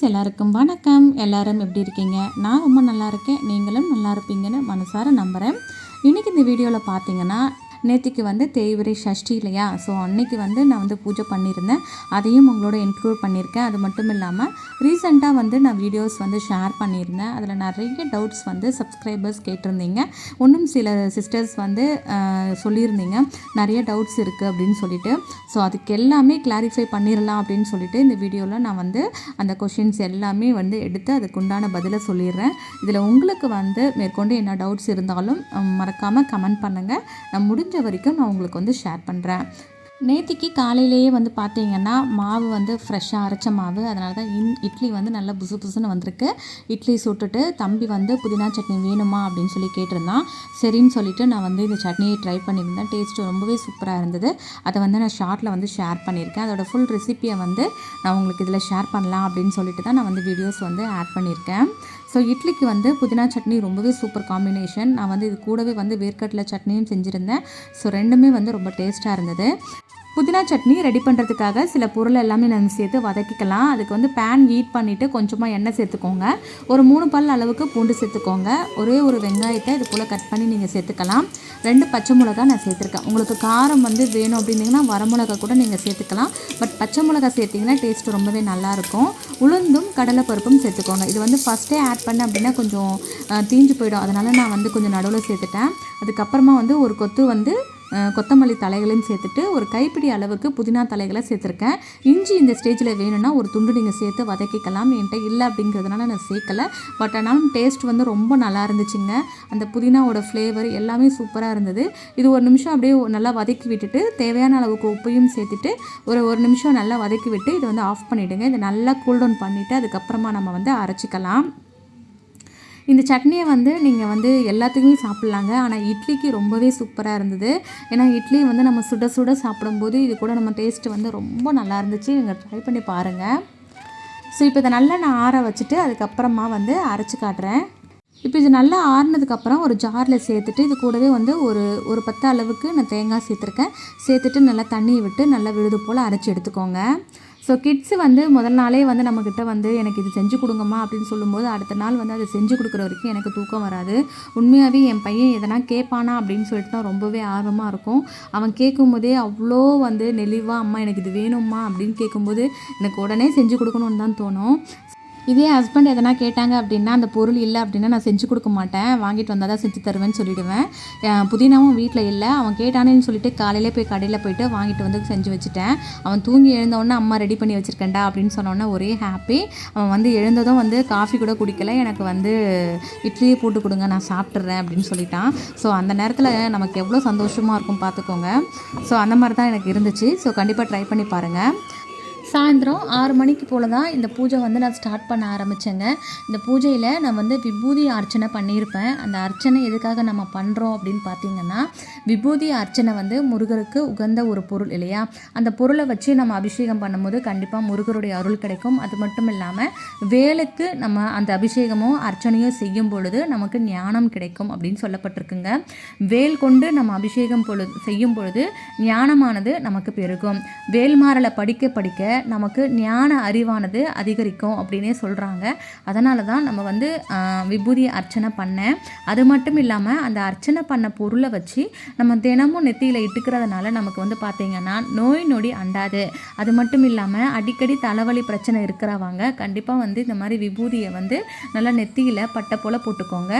Friends எல்லாருக்கும் வணக்கம். எல்லாரும் எப்படி இருக்கீங்க? நான் ரொம்ப நல்லா இருக்கேன். நீங்களும் நல்லா இருப்பீங்கன்னு மனசார நம்புகிறேன் இன்றைக்கி இந்த வீடியோவில் பார்த்தீங்கன்னா நேற்றுக்கு வந்து தேய்விரை சஷ்டி இல்லையா? ஸோ அன்னைக்கு வந்து நான் வந்து பூஜை பண்ணியிருந்தேன். அதையும் உங்களோட இன்க்ளூட் பண்ணியிருக்கேன். அது மட்டும் இல்லாமல் ரீசெண்டாக வந்து நான் வீடியோஸ் வந்து ஷேர் பண்ணியிருந்தேன். அதில் நிறைய டவுட்ஸ் வந்து சப்ஸ்கிரைபர்ஸ் கேட்டிருந்தீங்க. இன்னும் சில சிஸ்டர்ஸ் வந்து சொல்லியிருந்தீங்க. நிறைய டவுட்ஸ் இருக்குது அப்படின்னு சொல்லிட்டு. ஸோ அதுக்கு எல்லாமே கிளாரிஃபை பண்ணிடலாம் அப்படின்னு சொல்லிட்டு இந்த வீடியோவில் நான் வந்து அந்த கொஷின்ஸ் எல்லாமே வந்து எடுத்து அதுக்குண்டான பதிலை சொல்லிடுறேன். இதில் உங்களுக்கு வந்து மேற்கொண்டு என்ன டவுட்ஸ் இருந்தாலும் மறக்காமல் கமெண்ட் பண்ணுங்கள் நான் முடிஞ்ச முடிஞ்ச வரைக்கும் நான் உங்களுக்கு வந்து ஷேர் பண்ணுறேன் நேத்திக்கு காலையிலேயே வந்து பார்த்தீங்கன்னா மாவு வந்து ஃப்ரெஷ்ஷாக அரைச்ச மாவு. அதனால தான் இன் இட்லி வந்து நல்லா புசு புசுன்னு வந்திருக்கு. இட்லி சுட்டுட்டு தம்பி வந்து புதினா சட்னி வேணுமா அப்படின்னு சொல்லி கேட்டிருந்தான். சரின்னு சொல்லிட்டு நான் வந்து இந்த சட்னியை ட்ரை பண்ணியிருந்தேன். டேஸ்ட்டு ரொம்பவே சூப்பராக இருந்தது. அதை வந்து நான் ஷார்ட்டில் வந்து ஷேர் பண்ணியிருக்கேன். அதோட ஃபுல் ரெசிப்பியை வந்து நான் உங்களுக்கு இதில் ஷேர் பண்ணலாம் அப்படின்னு சொல்லிட்டு தான் நான் வந்து வீடியோஸ் வந்து ஆட் பண்ணியிருக்கேன். ஸோ இட்லிக்கு வந்து புதினா சட்னி ரொம்பவே சூப்பர் காம்பினேஷன் நான் வந்து இது கூடவே வந்து வேர்க்கடலை சட்னியும் செஞ்சுருந்தேன். ஸோ ரெண்டுமே வந்து ரொம்ப டேஸ்ட்டாக இருந்தது. புதினா சட்னி ரெடி பண்ணுறதுக்காக சில பொருள் எல்லாமே நம்ம சேர்த்து வதக்கிக்கலாம். அதுக்கு வந்து பேன் ஹீட் பண்ணிவிட்டு கொஞ்சமாக எண்ணெய் சேர்த்துக்கோங்க. ஒரு மூணு பல் அளவுக்கு பூண்டு சேர்த்துக்கோங்க. ஒரே ஒரு வெங்காயத்தை இது போல் கட் பண்ணி நீங்கள் சேர்த்துக்கலாம். ரெண்டு பச்சை மிளகா நான் சேர்த்துருக்கேன். உங்களுக்கு காரம் வந்து வேணும் அப்படின்னீங்கன்னா வரமிளகா கூட நீங்கள் சேர்த்துக்கலாம். பட் பச்சை மிளகா சேர்த்திங்கன்னா டேஸ்ட் ரொம்பவே நல்லாயிருக்கும் உளுந்தும் கடலை பருப்பும் சேர்த்துக்கோங்க. இது வந்து ஃபஸ்ட்டே ஆட் பண்ணேன் அப்படின்னா கொஞ்சம் தீஞ்சு போயிடும். அதனால் நான் வந்து கொஞ்சம் நடுவில் சேர்த்துட்டேன். அதுக்கப்புறமா வந்து ஒரு கொத்து வந்து கொத்தமல்லி தலைகளையும் சேர்த்துட்டு ஒரு கைப்பிடி அளவுக்கு புதினா தலைகளை சேர்த்துருக்கேன். இஞ்சி இந்த ஸ்டேஜில் வேணும்னா ஒரு துண்டு நீங்கள் சேர்த்து வதக்கிக்கலாம். என்கிட்ட இல்லை அப்படிங்கிறதுனால நான் சேர்க்கலை. பட் ஆனாலும் டேஸ்ட் வந்து ரொம்ப நல்லா இருந்துச்சுங்க. அந்த புதினாவோட ஃப்ளேவர் எல்லாமே சூப்பராக இருந்தது. இது ஒரு நிமிஷம் அப்படியே நல்லா வதக்கி விட்டுட்டு தேவையான அளவுக்கு உப்பையும் சேர்த்துட்டு ஒரு ஒரு நிமிஷம் நல்லா வதக்கி விட்டு இதை வந்து ஆஃப் பண்ணிவிடுங்க இதை நல்லா கூல் டவுன் பண்ணிவிட்டு அதுக்கப்புறமா நம்ம வந்து அரைச்சிக்கலாம். இந்த சட்னியை வந்து நீங்கள் வந்து எல்லாத்துக்குமே சாப்பிட்லாங்க. ஆனால் இட்லிக்கு ரொம்பவே சூப்பராக இருந்தது. ஏன்னா இட்லி வந்து நம்ம சுட சுட சாப்பிடும்போது இது கூட நம்ம டேஸ்ட்டு வந்து ரொம்ப நல்லா இருந்துச்சு. நீங்கள் ட்ரை பண்ணி பாருங்கள் ஸோ இப்போ இதை நல்லா நான் ஆற வச்சுட்டு அதுக்கப்புறமா வந்து அரைச்சி காட்டுறேன். இப்போ இது நல்லா ஆறுனதுக்கப்புறம் ஒரு ஜாரில் சேர்த்துட்டு இது கூடவே வந்து ஒரு ஒரு பத்து அளவுக்கு நான் தேங்காய் சேர்த்துருக்கேன். சேர்த்துட்டு நல்லா தண்ணியை விட்டு நல்லா விழுது போல் அரைச்சி எடுத்துக்கோங்க. ஸோ கிட்ஸு வந்து முதல் நாளே வந்து நம்மக்கிட்ட வந்து எனக்கு இது செஞ்சு கொடுங்கம்மா அப்படின்னு சொல்லும்போது அடுத்த நாள் வந்து அதை செஞ்சு கொடுக்குற வரைக்கும் எனக்கு தூக்கம் வராது. உண்மையாகவே என் பையன் எதனா கேட்பானா அப்படின்னு சொல்லிட்டு தான் ரொம்பவே ஆர்வமாக இருக்கும். அவன் கேட்கும்போதே அவ்வளோ வந்து நெளிவாக அம்மா எனக்கு இது வேணும்மா அப்படின்னு கேட்கும்போது எனக்கு உடனே செஞ்சு கொடுக்கணும்னு தான் தோணும். இதே ஹஸ்பண்ட் எதனா கேட்டாங்க அப்படின்னா அந்த பொருள் இல்லை அப்படின்னா நான் செஞ்சு கொடுக்க மாட்டேன். வாங்கிட்டு வந்தால் தான் செஞ்சு தருவேன்னு சொல்லிடுவேன். புதினாவும் வீட்டில் இல்லை. அவன் கேட்டானேன்னு சொல்லிட்டு காலையில் போய் கடையில் போயிட்டு வாங்கிட்டு வந்து செஞ்சு வச்சுட்டேன். அவன் தூங்கி எழுந்தோடனே அம்மா ரெடி பண்ணி வச்சுருக்கேன்டா அப்படின்னு சொன்னோன்னே ஒரே ஹாப்பி அவன் வந்து எழுந்ததும் வந்து காஃபி கூட குடிக்கல. எனக்கு வந்து இட்லியே போட்டு கொடுங்க நான் சாப்பிட்றேன் அப்படின்னு சொல்லிட்டான். ஸோ அந்த நேரத்தில் நமக்கு எவ்வளோ சந்தோஷமாக இருக்கும் பார்த்துக்கோங்க ஸோ அந்த மாதிரி தான் எனக்கு இருந்துச்சு. ஸோ கண்டிப்பாக ட்ரை பண்ணி பாருங்கள் சாயந்தரம் ஆறு மணிக்கு போல் தான் இந்த பூஜை வந்து நான் ஸ்டார்ட் பண்ண ஆரம்பித்தேங்க இந்த பூஜையில் நான் வந்து விபூதி அர்ச்சனை பண்ணியிருப்பேன். அந்த அர்ச்சனை எதுக்காக நம்ம பண்ணுறோம் அப்படின்னு பார்த்தீங்கன்னா விபூதி அர்ச்சனை வந்து முருகருக்கு உகந்த ஒரு பொருள் இல்லையா? அந்த பொருளை வச்சு நம்ம அபிஷேகம் பண்ணும்போது கண்டிப்பாக முருகருடைய அருள் கிடைக்கும். அது மட்டும் இல்லாமல் வேலுக்கு நம்ம அந்த அபிஷேகமோ அர்ச்சனையோ செய்யும் பொழுது நமக்கு ஞானம் கிடைக்கும் அப்படின்னு சொல்லப்பட்டிருக்குங்க. வேல் கொண்டு நம்ம அபிஷேகம் பொழுது செய்யும் பொழுது ஞானமானது நமக்கு பெருகும். வேல்மாறலை படிக்க படிக்க நமக்கு ஞான அறிவானது அதிகரிக்கும் அப்படின்னே சொல்கிறாங்க அதனால தான் நம்ம வந்து விபூதி அர்ச்சனை பண்ணேன் அது மட்டும் இல்லாமல் அந்த அர்ச்சனை பண்ண பொருளை வச்சு நம்ம தினமும் நெத்தியில் இட்டுக்கிறதுனால நமக்கு வந்து பார்த்திங்கன்னா நோய் நொடி அண்டாது. அது மட்டும் இல்லாமல் அடிக்கடி தலைவலி பிரச்சனை இருக்கிறவங்க கண்டிப்பாக வந்து இந்த மாதிரி விபூதியை வந்து நல்லா நெத்தியில் பட்டை போல் போட்டுக்கோங்க.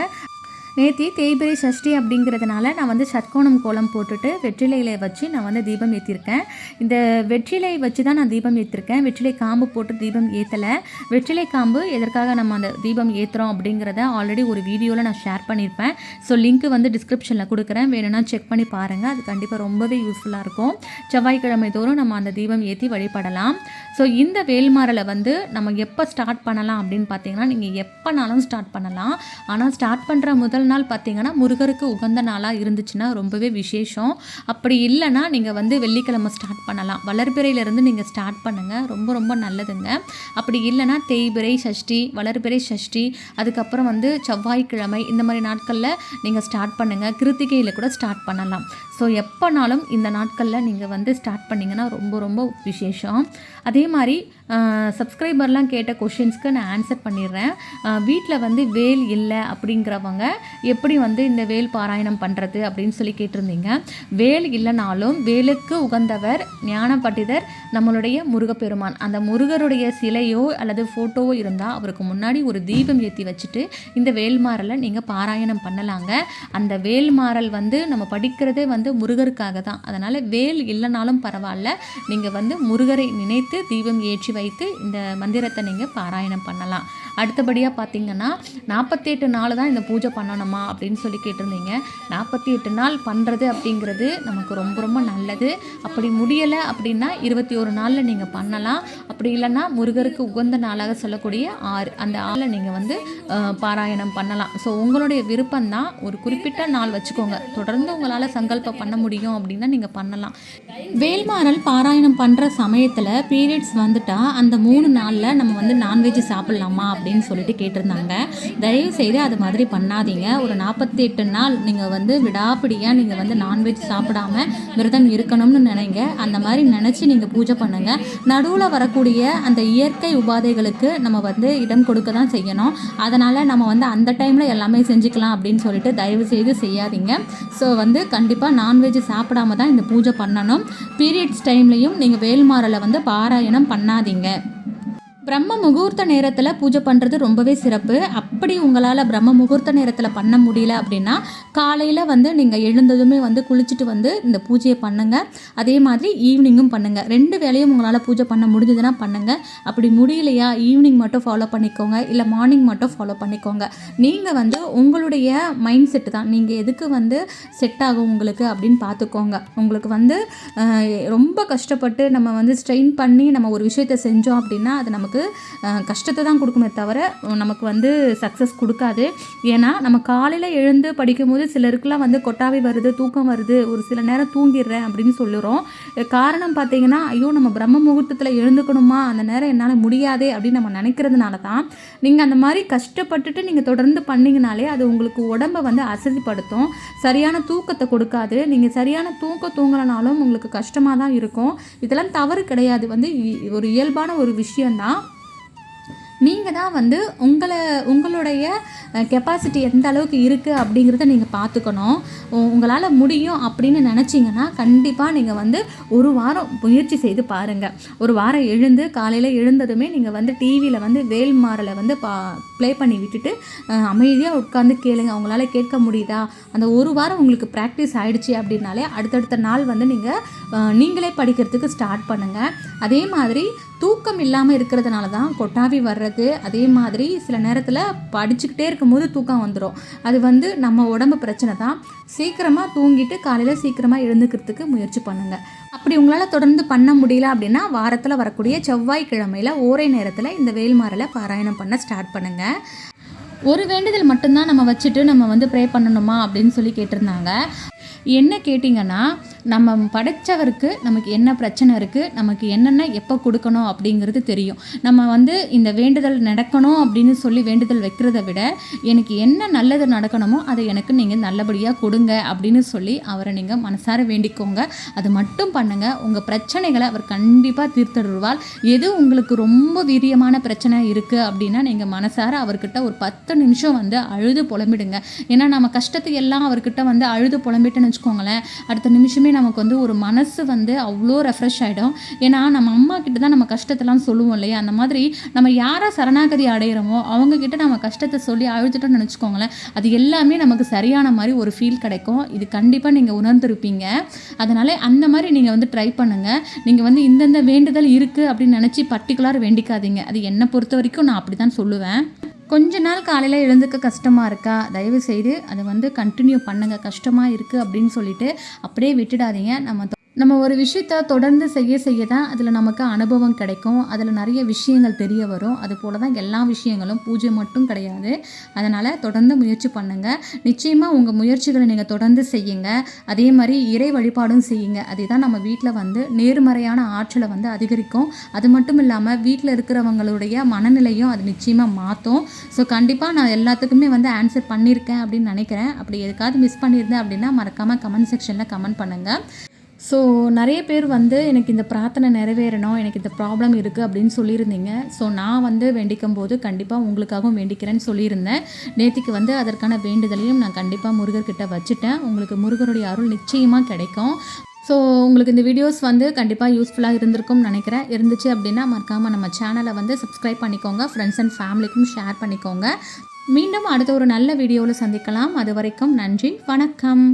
நேத்தி தேய்பிரை சஷ்டி அப்படிங்கிறதுனால நான் வந்து சட்கோணம் கோலம் போட்டுட்டு வெற்றிலையில வச்சு நான் வந்து தீபம் ஏற்றிருக்கேன் இந்த வெற்றிலை வச்சு தான் நான் தீபம் ஏற்றிருக்கேன் வெற்றிலை காம்பு போட்டு தீபம் ஏற்றலை வெற்றிலை காம்பு எதற்காக நம்ம அந்த தீபம் ஏற்றுறோம் அப்படிங்கிறத ஆல்ரெடி ஒரு வீடியோவில் நான் ஷேர் பண்ணியிருப்பேன் ஸோ லிங்க் வந்து டிஸ்கிரிப்ஷனில் கொடுக்குறேன். வேணும்னா செக் பண்ணி பாருங்கள் அது கண்டிப்பாக ரொம்பவே யூஸ்ஃபுல்லாக இருக்கும். செவ்வாய்க்கிழமை தோறும் நம்ம அந்த தீபம் ஏற்றி வழிபடலாம். ஸோ இந்த வேல்மாரலை வந்து நம்ம எப்போ ஸ்டார்ட் பண்ணலாம் அப்படின்னு பார்த்தீங்கன்னா நீங்கள் எப்போனாலும் ஸ்டார்ட் பண்ணலாம். ஆனால் ஸ்டார்ட் பண்ணுற முதல் நாள் பார்த்தீங்கன்னா முருகருக்கு உகந்த நாளாக இருந்துச்சுன்னா ரொம்பவே விசேஷம். அப்படி இல்லைன்னா நீங்கள் வந்து வெள்ளிக்கிழமை ஸ்டார்ட் பண்ணலாம். வளர்பிறையிலேருந்து நீங்கள் ஸ்டார்ட் பண்ணுங்கள் ரொம்ப ரொம்ப நல்லதுங்க. அப்படி இல்லைன்னா தேய்பிறை சஷ்டி வளர்பிறை சஷ்டி அதுக்கப்புறம் வந்து செவ்வாய்க்கிழமை இந்த மாதிரி நாட்களில் நீங்கள் ஸ்டார்ட் பண்ணுங்கள் கிருத்திகையில் கூட ஸ்டார்ட் பண்ணலாம். ஸோ எப்போனாலும் இந்த நாட்களில் நீங்கள் வந்து ஸ்டார்ட் பண்ணிங்கன்னா ரொம்ப ரொம்ப விசேஷம். அதே அதே மாதிரி சப்ஸ்கிரைபர்லாம் கேட்ட கொஷின்ஸ்க்கு நான் ஆன்சர் பண்ணிடுறேன். வீட்டில் வந்து வேல் இல்லை அப்படிங்கிறவங்க எப்படி வந்து இந்த வேல் பாராயணம் பண்ணுறது அப்படின்னு சொல்லி கேட்டிருந்தீங்க. வேல் இல்லைனாலும் வேலுக்கு உகந்தவர் ஞான பண்டிதர் நம்மளுடைய முருகப்பெருமான். அந்த முருகருடைய சிலையோ அல்லது ஃபோட்டோவோ இருந்தால் அவருக்கு முன்னாடி ஒரு தீபம் ஏற்றி வச்சுட்டு இந்த வேல்மாறலை நீங்கள் பாராயணம் பண்ணலாங்க. அந்த வேல்மாறல் வந்து நம்ம படிக்கிறதே வந்து முருகருக்காக தான். அதனால் வேல் இல்லைனாலும் பரவாயில்ல. நீங்கள் வந்து முருகரை நினைத்து தீபம் ஏற்றி வைத்து இந்த மந்திரத்தை நீங்கள் பாராயணம் பண்ணலாம். அடுத்தபடியாக பார்த்தீங்கன்னா நாற்பத்தெட்டு நாள் தான் இந்த பூஜை பண்ணணுமா அப்படின்னு சொல்லி கேட்டிருந்தீங்க. நாற்பத்தி எட்டு நாள் பண்ணுறது அப்படிங்கிறது நமக்கு ரொம்ப ரொம்ப நல்லது. அப்படி முடியலை அப்படின்னா இருபத்தி ஒரு நாளில் நீங்கள் பண்ணலாம். அப்படி இல்லைன்னா முருகருக்கு உகந்த நாளாக சொல்லக்கூடிய ஆறு அந்த ஆளை நீங்கள் வந்து பாராயணம் பண்ணலாம். ஸோ உங்களுடைய விருப்பம் தான் ஒரு குறிப்பிட்ட நாள் வச்சுக்கோங்க. தொடர்ந்து உங்களால் சங்கல்பம் பண்ண முடியும் அப்படின்னா நீங்கள் பண்ணலாம். வேல்மாறல் பாராயணம் பண்ணுற சமயத்தில் பீரியட்ஸ் வந்துட்டா அந்த மூணு நாளில் நம்ம வந்து நான்வெஜ் சாப்பிட்லாமா அப்படின்னு சொல்லிட்டு கேட்டிருந்தாங்க. தயவு செய்து அது மாதிரி பண்ணாதீங்க. ஒரு நாற்பத்தி எட்டு நாள் நீங்கள் வந்து விடாப்பிடியாக நீங்கள் வந்து நான்வெஜ் சாப்பிடாம விரதம் இருக்கணும்னு நினைங்க. அந்த மாதிரி நினச்சி நீங்கள் பூஜை பண்ணுங்கள் நடுவில் வரக்கூடிய அந்த இயற்கை உபாதைகளுக்கு நம்ம வந்து இடம் கொடுக்க தான் செய்யணும். அதனால் நம்ம வந்து அந்த டைமில் எல்லாமே செஞ்சுக்கலாம் அப்படின்னு சொல்லிட்டு தயவு செய்து செய்யாதீங்க. ஸோ வந்து கண்டிப்பாக நான்வெஜ் சாப்பிடாம தான் இந்த பூஜை பண்ணணும். பீரியட்ஸ் டைம்லையும் நீங்கள் வேல்மாரில் வந்து பாராயணம் பயணம் பண்ணாதீங்க. பிரம்ம முகூர்த்த நேரத்தில் பூஜை பண்ணுறது ரொம்பவே சிறப்பு. அப்படி உங்களால் பிரம்ம முகூர்த்த நேரத்தில் பண்ண முடியல அப்படின்னா காலையில் வந்து நீங்கள் எழுந்ததுமே வந்து குளிச்சுட்டு வந்து இந்த பூஜையை பண்ணுங்கள் அதே மாதிரி ஈவினிங்கும் பண்ணுங்கள் ரெண்டு வேளையும் உங்களால் பூஜை பண்ண முடிஞ்சதுன்னா பண்ணுங்கள் அப்படி முடியலையா ஈவினிங் மட்டும் ஃபாலோ பண்ணிக்கோங்க. இல்லை மார்னிங் மட்டும் ஃபாலோ பண்ணிக்கோங்க. நீங்கள் வந்து உங்களுடைய மைண்ட் செட்டு தான். நீங்கள் எதுக்கு வந்து செட் ஆகும் உங்களுக்கு அப்படின்னு பார்த்துக்கோங்க உங்களுக்கு வந்து ரொம்ப கஷ்டப்பட்டு நம்ம வந்து ஸ்ட்ரெயின் பண்ணி நம்ம ஒரு விஷயத்தை செஞ்சோம் அப்படின்னா அது நமக்கு நமக்கு கஷ்டத்தை தான் கொடுக்குமே தவிர நமக்கு வந்து சக்ஸஸ் கொடுக்காது. ஏன்னா நம்ம காலையில் எழுந்து படிக்கும்போது சிலருக்குலாம் வந்து கொட்டாவி வருது தூக்கம் வருது ஒரு சில நேரம் தூங்கிடுறேன் அப்படின்னு சொல்லுறோம். காரணம் பார்த்தீங்கன்னா ஐயோ நம்ம பிரம்ம முகூர்த்தத்தில் எழுந்துக்கணுமா? அந்த நேரம் என்னால் முடியாதே அப்படின்னு நம்ம நினைக்கிறதுனால தான் நீங்கள் அந்த மாதிரி கஷ்டப்பட்டுட்டு நீங்கள் தொடர்ந்து பண்ணிங்கனாலே அது உங்களுக்கு உடம்பை வந்து அசதிப்படுத்தும். சரியான தூக்கத்தை கொடுக்காது. நீங்கள் சரியான தூக்கம் தூங்கலைனாலும் உங்களுக்கு கஷ்டமாக தான் இருக்கும். இதெல்லாம் தவறு கிடையாது. வந்து இ- ஒரு இயல்பான ஒரு விஷயந்தான் நீங்கள் தான் வந்து உங்களை உங்களுடைய கெப்பாசிட்டி எந்த அளவுக்கு இருக்குது அப்படிங்கிறத நீங்கள் பார்த்துக்கணும். உங்களால் முடியும் அப்படின்னு நினச்சிங்கன்னா கண்டிப்பாக நீங்கள் வந்து ஒரு வாரம் முயற்சி செய்து பாருங்கள் ஒரு வாரம் எழுந்து காலையில் எழுந்ததுமே நீங்கள் வந்து டிவியில் வந்து வேல்மாறலை வந்து பா ப்ளே பண்ணி விட்டுட்டு அமைதியாக உட்காந்து கேளுங்க. அவங்களால கேட்க முடியுதா? அந்த ஒரு வாரம் உங்களுக்கு ப்ராக்டிஸ் ஆகிடுச்சி அப்படின்னாலே அடுத்தடுத்த நாள் வந்து நீங்கள் நீங்களே படிக்கிறதுக்கு ஸ்டார்ட் பண்ணுங்கள் அதே மாதிரி தூக்கம் இல்லாமல் இருக்கிறதுனால தான் கொட்டாவி வர்றது அதே மாதிரி சில நேரத்தில் படிச்சுக்கிட்டே இருக்கும்போது தூக்கம் வந்துடும் அது வந்து நம்ம உடம்பு பிரச்சனை தான். சீக்கிரமாக தூங்கிட்டு காலையில் சீக்கிரமாக எழுந்துக்கிறதுக்கு முயற்சி பண்ணுங்கள் அப்படி உங்களால் தொடர்ந்து பண்ண முடியல அப்படின்னா வாரத்தில் வரக்கூடிய செவ்வாய்க்கிழமையில் ஓரே நேரத்தில் இந்த வேல்மாரில் பாராயணம் பண்ண ஸ்டார்ட் பண்ணுங்கள் ஒரு வேண்டுதல் மட்டும்தான் நம்ம வச்சுட்டு நம்ம வந்து ப்ரே பண்ணணுமா அப்படின்னு சொல்லி கேட்டிருந்தாங்க. என்ன கேட்டிங்கன்னா நம்ம படைச்சவருக்கு நமக்கு என்ன பிரச்சனை இருக்குது நமக்கு என்னென்ன எப்போ கொடுக்கணும் அப்படிங்கிறது தெரியும். நம்ம வந்து இந்த வேண்டுதல் நடக்கணும் அப்படின்னு சொல்லி வேண்டுதல் வைக்கிறத விட எனக்கு என்ன நல்லது நடக்கணுமோ அதை எனக்கு நீங்கள் நல்லபடியாக கொடுங்க அப்படின்னு சொல்லி அவரை நீங்கள் மனசார வேண்டிக்கோங்க. அது மட்டும் பண்ணுங்கள் உங்கள் பிரச்சனைகளை அவர் கண்டிப்பாக தீர்த்தருவார் எது உங்களுக்கு ரொம்ப வீரியமான பிரச்சனை இருக்குது அப்படின்னா நீங்கள் மனசார அவர்கிட்ட ஒரு பத்து நிமிஷம் வந்து அழுது புலம்பிடுங்க. ஏன்னா நம்ம கஷ்டத்தை எல்லாம் அவர்கிட்ட வந்து அழுது புலம்பிட்டுன்னு வச்சுக்கோங்களேன். அடுத்த நிமிஷமே நமக்கு வந்து ஒரு மனசு வந்து அவ்வளோ ரெஃப்ரெஷ் ஆகிடும் ஏன்னா நம்ம அம்மா கிட்ட தான் நம்ம கஷ்டத்தெல்லாம் சொல்லுவோம் இல்லையா? அந்த மாதிரி நம்ம யாரை சரணாகதி அடைகிறோமோ அவங்கக்கிட்ட நம்ம கஷ்டத்தை சொல்லி அழுதுட்டோம்னு நினச்சிக்கோங்களேன் அது எல்லாமே நமக்கு சரியான மாதிரி ஒரு ஃபீல் கிடைக்கும். இது கண்டிப்பாக நீங்கள் உணர்ந்திருப்பீங்க. அதனால அந்த மாதிரி நீங்கள் வந்து ட்ரை பண்ணுங்கள் நீங்கள் வந்து இந்தந்த வேண்டுதல் இருக்குது அப்படின்னு நினச்சி பர்டிகுலர் வேண்டிக்காதீங்க. அது என்னை பொறுத்த வரைக்கும் நான் அப்படி தான் சொல்லுவேன். கொஞ்ச நாள் காலையில் எழுந்துக்க கஷ்டமாக இருக்கா? தயவு செய்து அதை வந்து கண்டினியூ பண்ணுங்கள் கஷ்டமாக இருக்குது அப்படின்னு சொல்லிட்டு அப்படியே விட்டுடாதீங்க. நம்ம நம்ம ஒரு விஷயத்த தொடர்ந்து செய்ய செய்ய தான் அதில் நமக்கு அனுபவம் கிடைக்கும். அதில் நிறைய விஷயங்கள் தெரிய வரும். அது போல தான் எல்லா விஷயங்களும் பூஜை மட்டும் கிடையாது. அதனால் தொடர்ந்து முயற்சி பண்ணுங்கள் நிச்சயமாக உங்கள் முயற்சிகளை நீங்கள் தொடர்ந்து செய்யுங்க. அதே மாதிரி இறை வழிபாடும் செய்யுங்க. அதுதான் நம்ம வீட்டில் வந்து நேர்மறையான ஆற்றலை வந்து அதிகரிக்கும். அது மட்டும் இல்லாமல் வீட்டில் இருக்கிறவங்களுடைய மனநிலையும் அது நிச்சயமாக மாற்றும் ஸோ கண்டிப்பாக நான் எல்லாத்துக்குமே வந்து ஆன்சர் பண்ணியிருக்கேன் அப்படின்னு நினைக்கிறேன். அப்படி எதுக்காவது மிஸ் பண்ணியிருந்தேன் அப்படின்னா மறக்காமல் கமெண்ட் செக்ஷனில் கமெண்ட் பண்ணுங்கள் ஸோ நிறைய பேர் வந்து எனக்கு இந்த பிரார்த்தனை நிறைவேறணும் எனக்கு இந்த ப்ராப்ளம் இருக்குது அப்படின்னு சொல்லியிருந்தீங்க. ஸோ நான் வந்து வேண்டிக்கும் போது கண்டிப்பாக உங்களுக்காகவும் வேண்டிக்கிறேன்னு சொல்லியிருந்தேன். நேத்திக்கு வந்து அதற்கான வேண்டுதலையும் நான் கண்டிப்பாக முருகர்கிட்ட வச்சுட்டேன். உங்களுக்கு முருகருடைய அருள் நிச்சயமாக கிடைக்கும். ஸோ உங்களுக்கு இந்த வீடியோஸ் வந்து கண்டிப்பாக யூஸ்ஃபுல்லாக இருந்திருக்கும்னு நினைக்கிறேன். இருந்துச்சு அப்படின்னா மறக்காமல் நம்ம சேனலை வந்து சப்ஸ்கிரைப் பண்ணிக்கோங்க. ஃப்ரெண்ட்ஸ் அண்ட் ஃபேமிலிக்கும் ஷேர் பண்ணிக்கோங்க. மீண்டும் அடுத்த ஒரு நல்ல வீடியோவில் சந்திக்கலாம். அது வரைக்கும் நன்றி. வணக்கம்.